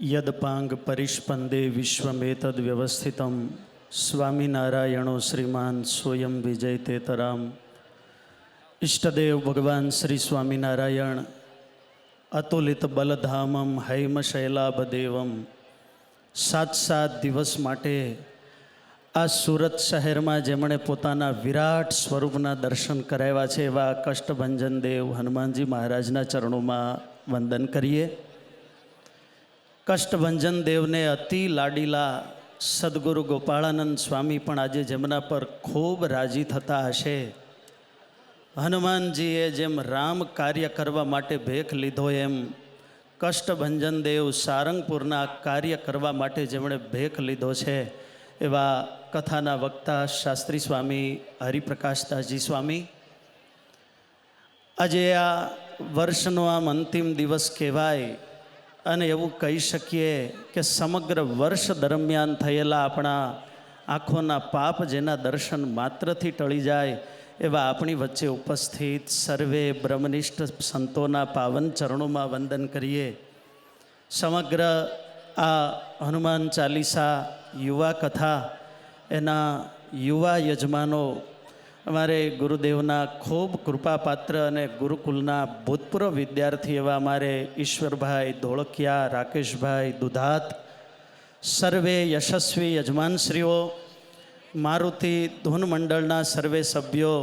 યદપાંગ પરિષ્પંદે વિશ્વમેતદ વ્યવસ્થિતમ. સ્વામિનારાયણો શ્રીમાન સ્વયં વિજય તેતરામ ઇષ્ટદેવ ભગવાન શ્રી સ્વામિનારાયણ. અતુલિત બલધામમ હૈમશૈલાભદેવમ. સાત સાત દિવસ માટે આ સુરત શહેરમાં જેમણે પોતાના વિરાટ સ્વરૂપના દર્શન કરાવ્યા છે, એવા કષ્ટભંજન દેવ હનુમાનજી મહારાજના ચરણોમાં વંદન કરીએ. કષ્ટભંજન દેવને અતિ લાડીલા સદગુરુ ગોપાળાનંદ સ્વામી પણ આજે જેમના પર ખૂબ રાજી થતા હશે. હનુમાનજીએ જેમ રામ કાર્ય કરવા માટે ભેખ લીધો એમ, કષ્ટભંજન દેવ સારંગપુરના કાર્ય કરવા માટે જેમણે ભેખ લીધો છે, એવા કથાના વક્તા શાસ્ત્રી સ્વામી હરિપ્રકાશદાસજી સ્વામી. આજે આ વર્ષનો આમ અંતિમ દિવસ કહેવાય અને એવું કહી શકીએ કે સમગ્ર વર્ષ દરમિયાન થયેલા આપણા આંખોના પાપ જેના દર્શન માત્રથી ટળી જાય, એવા આપણી વચ્ચે ઉપસ્થિત સર્વે બ્રહ્મનિષ્ઠ સંતોના પાવન ચરણોમાં વંદન કરીએ. સમગ્ર આ હનુમાન ચાલીસા યુવા કથા, એના યુવા યજમાનો અમારે ગુરુદેવના ખૂબ કૃપાપાત્ર અને ગુરુકુલના ભૂતપૂર્વ વિદ્યાર્થી એવા અમારે ઈશ્વરભાઈ ધોળકિયા, રાકેશભાઈ દુધાત, સર્વે યશસ્વી યજમાનશ્રીઓ, મારુતિ ધૂન મંડળના સર્વે સભ્યો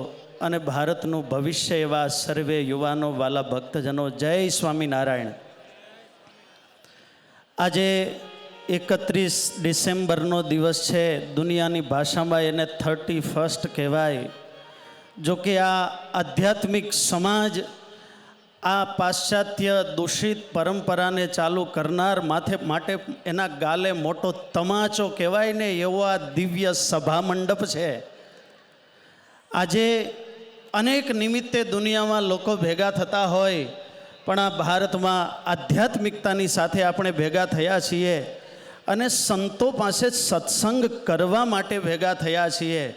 અને ભારતનું ભવિષ્ય એવા સર્વે યુવાનો વાલા ભક્તજનો, જય સ્વામિનારાયણ. આજે એકત્રીસ ડિસેમ્બરનો દિવસ છે, દુનિયાની ભાષામાં એને થર્ટી ફર્સ્ટ કહેવાય. જો કે આ આધ્યાત્મિક સમાજ આ પાશ્ચાત્ય દૂષિત પરંપરાને ચાલુ કરનાર માથે માટે એના ગાલે મોટો તમાચો કહેવાય ને એવો આ દિવ્ય સભા મંડપ છે. આજે અનેક નિમિત્તે દુનિયામાં લોકો ભેગા થતા હોય, પણ આ ભારતમાં આધ્યાત્મિકતાની સાથે આપણે ભેગા થયા છીએ અને સંતો પાસે સત્સંગ કરવા માટે ભેગા થયા છીએ.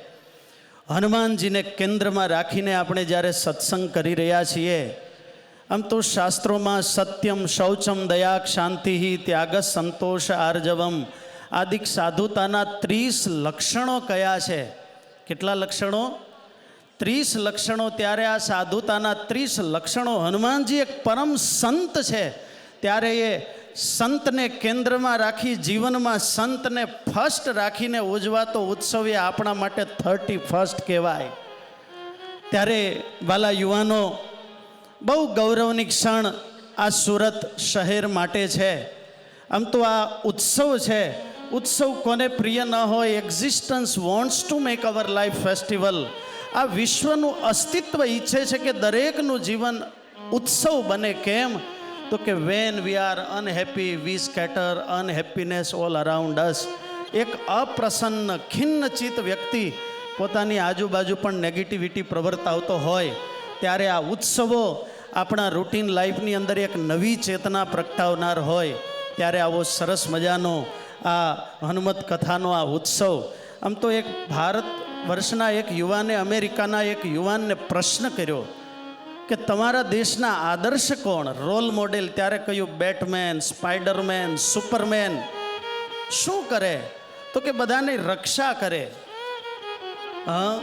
હનુમાનજીને કેન્દ્રમાં રાખીને આપણે જ્યારે સત્સંગ કરી રહ્યા છીએ, આમ તો શાસ્ત્રોમાં સત્યમ શૌચમ દયા શાંતિ ત્યાગ સંતોષ આર્જવમ આદિક સાધુતાના ત્રીસ લક્ષણો કયા છે? કેટલા લક્ષણો? ત્રીસ લક્ષણો ત્યારે આ સાધુતાના ત્રીસ લક્ષણો હનુમાનજી એક પરમ સંત છે. ત્યારે એ સંતને કેન્દ્રમાં રાખી જીવનમાં સંતને ફર્સ્ટ રાખીને ઉજવાતો ઉત્સવ એ આપણા માટે થર્ટી ફર્સ્ટ કહેવાય. ત્યારે વાલા યુવાનો, બહુ ગૌરવની ક્ષણ આ સુરત શહેર માટે છે. આમ તો આ ઉત્સવ છે. ઉત્સવ કોને પ્રિય ન હોય existence wants to make our life festival આ વિશ્વનું અસ્તિત્વ ઈચ્છે છે કે દરેકનું જીવન ઉત્સવ બને. કેમ? તો કે when we are unhappy we scatter unhappiness all around us એક અપ્રસન્ન ખિન્નચિત વ્યક્તિ પોતાની આજુબાજુ પણ નેગેટિવિટી પ્રવર્તાવતો હોય, ત્યારે આ ઉત્સવો આપણા રૂટીન લાઈફની અંદર એક નવી ચેતના પ્રગટાવનાર હોય, ત્યારે આવો સરસ મજાનો આ હનુમત કથાનો આ ઉત્સવ. આમ તો એક ભારત વર્ષના એક યુવાને, અમેરિકાના એક યુવાનને પ્રશ્ન કર્યો કે તમારા દેશના આદર્શ કોણ? રોલ મોડેલ ત્યારે કહ્યું બેટમેન સ્પાઈડરમેન સુપરમેન? શું કરે? તો કે બધાની રક્ષા કરે. હા?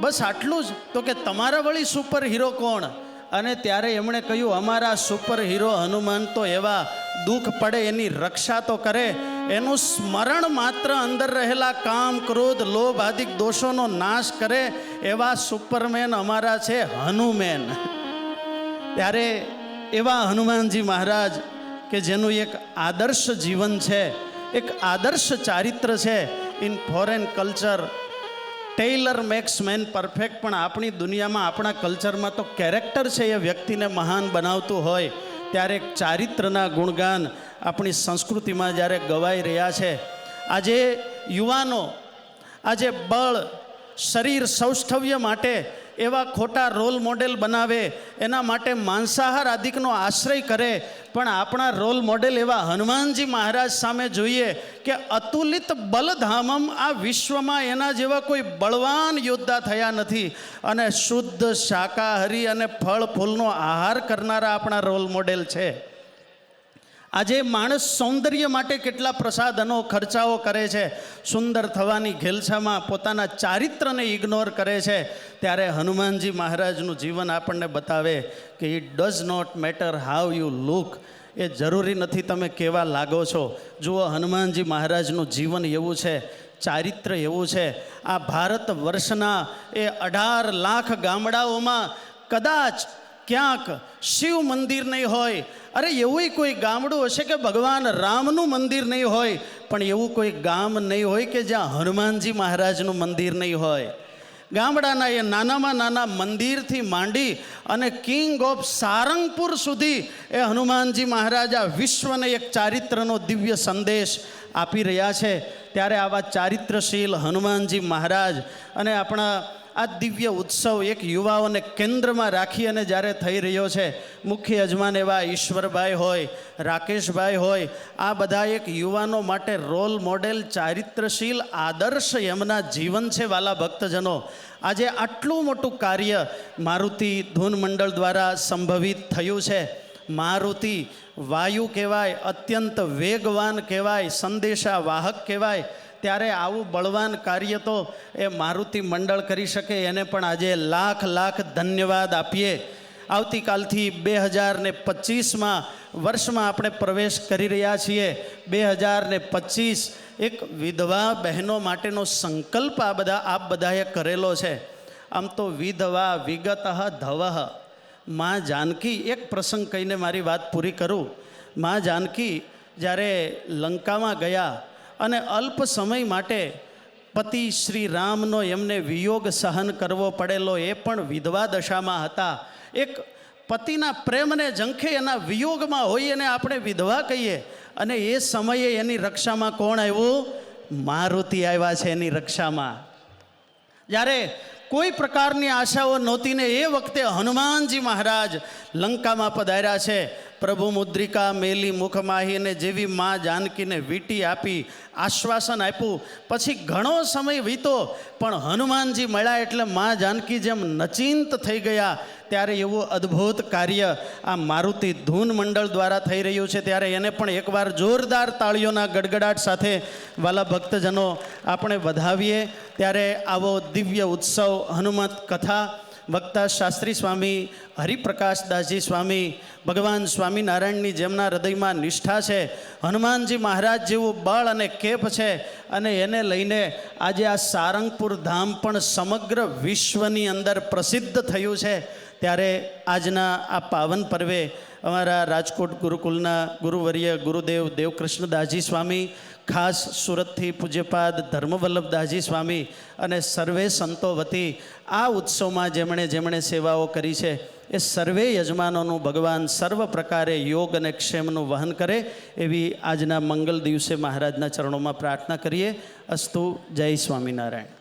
બસ આટલું જ. તો કે તમારા વળી સુપર હીરો કોણ? અને ત્યારે એમણે કહ્યું, અમારા સુપર હીરો હનુમાન તો એવા દુઃખ પડે, એની રક્ષા તો કરે. એનું સ્મરણ માત્ર અંદર રહેલા કામ, ક્રોધ, લોભ આદિક દોષોનો નાશ કરે એવા સુપરમેન અમારા છે હનુમેન. ત્યારે એવા હનુમાનજી મહારાજ કે જેનું એક આદર્શ જીવન છે, એક આદર્શ ચારિત્ર છે in foreign culture tailor makes man perfect પણ આપણી દુનિયામાં આપણા કલ્ચરમાં તો કેરેક્ટર છે એ વ્યક્તિને મહાન બનાવતું હોય. ત્યારે ચારિત્રના ગુણગાન આપણી સંસ્કૃતિમાં જ્યારે ગવાઈ રહ્યા છે. આજે યુવાનો, આજે બળ શરીર સૌષ્ઠવ્ય માટે એવા ખોટા રોલ મોડેલ બનાવે, એના માટે માંસાહાર આદિકનો આશ્રય કરે, પણ આપણા રોલ મોડેલ એવા હનુમાનજી મહારાજ સામે જોઈએ કે અતુલિત બલધામમ આ વિશ્વમાં એના જેવા કોઈ બળવાન યોદ્ધા થયા નથી. અને શુદ્ધ શાકાહારી અને ફળ ફૂલનો આહાર કરનારા આપણા રોલ મોડેલ છે. આજે માણસ સૌંદર્ય માટે કેટલા પ્રસાધનો ખર્ચાઓ કરે છે. સુંદર થવાની ઘેલછામાં પોતાના ચારિત્રને ઇગ્નોર કરે છે. ત્યારે હનુમાનજી મહારાજનું જીવન આપણને બતાવે કે it does not matter how you look એ જરૂરી નથી તમે કેવા લાગો છો. જુઓ, હનુમાનજી મહારાજનું જીવન એવું છે, ચારિત્ર એવું છે. આ ભારત વર્ષના એ અઢાર લાખ ગામડાઓમાં કદાચ ક્યાંક શિવ મંદિર નહીં હોય. અરે, એવું કોઈ ગામડું હશે કે ભગવાન રામનું મંદિર નહીં હોય. પણ એવું કોઈ ગામ નહીં હોય કે જ્યાં હનુમાનજી મહારાજનું મંદિર નહીં હોય. ગામડાના એ નાનામાં નાના મંદિરથી માંડી અને કિંગ ઓફ સારંગપુર સુધી એ હનુમાનજી મહારાજ વિશ્વને એક ચારિત્રનો દિવ્ય સંદેશ આપી રહ્યા છે. ત્યારે આવા ચારિત્રશીલ હનુમાનજી મહારાજ અને આપણા આ દિવ્ય ઉત્સવ એક યુવાઓને કેન્દ્રમાં રાખી અને જ્યારે થઈ રહ્યો છે, મુખ્ય યજમાન એવા ઈશ્વરભાઈ હોય, રાકેશભાઈ હોય, આ બધા એક યુવાનો માટે રોલ મોડેલ, ચારિત્રશીલ, આદર્શ એમના જીવન છે વાલા ભક્તજનો. આજે આટલું મોટું કાર્ય મારુતિ ધૂન મંડળ દ્વારા સંભવિત થયું છે. મારુતિ વાયુ કહેવાય, અત્યંત વેગવાન કહેવાય સંદેશા વાહક કહેવાય. ત્યારે આવું બળવાન કાર્ય તો એ મારુતિ મંડળ કરી શકે, એને પણ આજે લાખ લાખ ધન્યવાદ આપીએ. આવતીકાલથી બે હજાર ને પચીસમાં વર્ષમાં આપણે પ્રવેશ કરી રહ્યા છીએ. બે હજાર ને પચીસ એક વિધવા બહેનો માટેનો સંકલ્પ આ બધા, આપ બધાએ કરેલો છે. આમ તો વિધવા વિગત ધવહમાં જાનકી, એક પ્રસંગ કહીને મારી વાત પૂરી કરું. માં જાનકી જ્યારે લંકામાં ગયા અને અલ્પ સમય માટે પતિ શ્રી રામનો એમને વિયોગ સહન કરવો પડેલો એ પણ વિધવા દશામાં હતા. એક પતિના પ્રેમને ઝંખે એના વિયોગમાં હોય અને આપણે વિધવા કહીએ. અને એ સમયે એની રક્ષામાં કોણ આવ્યું? મારુતિ આવ્યા છે એની રક્ષામાં. જ્યારે કોઈ પ્રકારની આશાઓ નહોતી ને એ વખતે હનુમાનજી મહારાજ લંકામાં પધાર્યા છે. પ્રભુ મુદ્રિકા મેલી મુખમાહીને જેવી મા જાનકીને વીટી આપી, આશ્વાસન આપ્યું. પછી ઘણો સમય વીતો, પણ હનુમાનજી મળ્યા એટલે મા જાનકી જેમ નચિંત થઈ ગયા. ત્યારે એવું અદ્ભુત કાર્ય આ મારુતિ ધૂન મંડળ દ્વારા થઈ રહ્યું છે. ત્યારે એને પણ એકવાર જોરદાર તાળીઓના ગડગડાટ સાથે વાલા ભક્તજનો આપણે વધાવીએ. ત્યારે આવો દિવ્ય ઉત્સવ હનુમત કથા વક્તા શાસ્ત્રી સ્વામી હરિપ્રકાશદાસજી સ્વામી, ભગવાન સ્વામિનારાયણની જેમના હૃદયમાં નિષ્ઠા છે, હનુમાનજી મહારાજ જેવું બળ અને કેપ છે અને એને લઈને આજે આ સારંગપુર ધામ પણ સમગ્ર વિશ્વની અંદર પ્રસિદ્ધ થયું છે. ત્યારે આજના આ પાવન પર્વે અમારા રાજકોટ ગુરુકુલના ગુરુવર્ય ગુરુદેવ દેવકૃષ્ણદાસજી સ્વામી, ખાસ સુરતથી પૂજ્યપાદ ધર્મવલ્લભદાસજી સ્વામી અને સર્વે સંતો વતી આ ઉત્સવમાં જેમણે જેમણે સેવાઓ કરી છે, એ સર્વે યજમાનોનું ભગવાન સર્વ પ્રકારે યોગ અને ક્ષેમનું વહન કરે એવી આજના મંગલ દિવસે મહારાજના ચરણોમાં પ્રાર્થના કરીએ. અસ્તુ જય સ્વામિનારાયણ.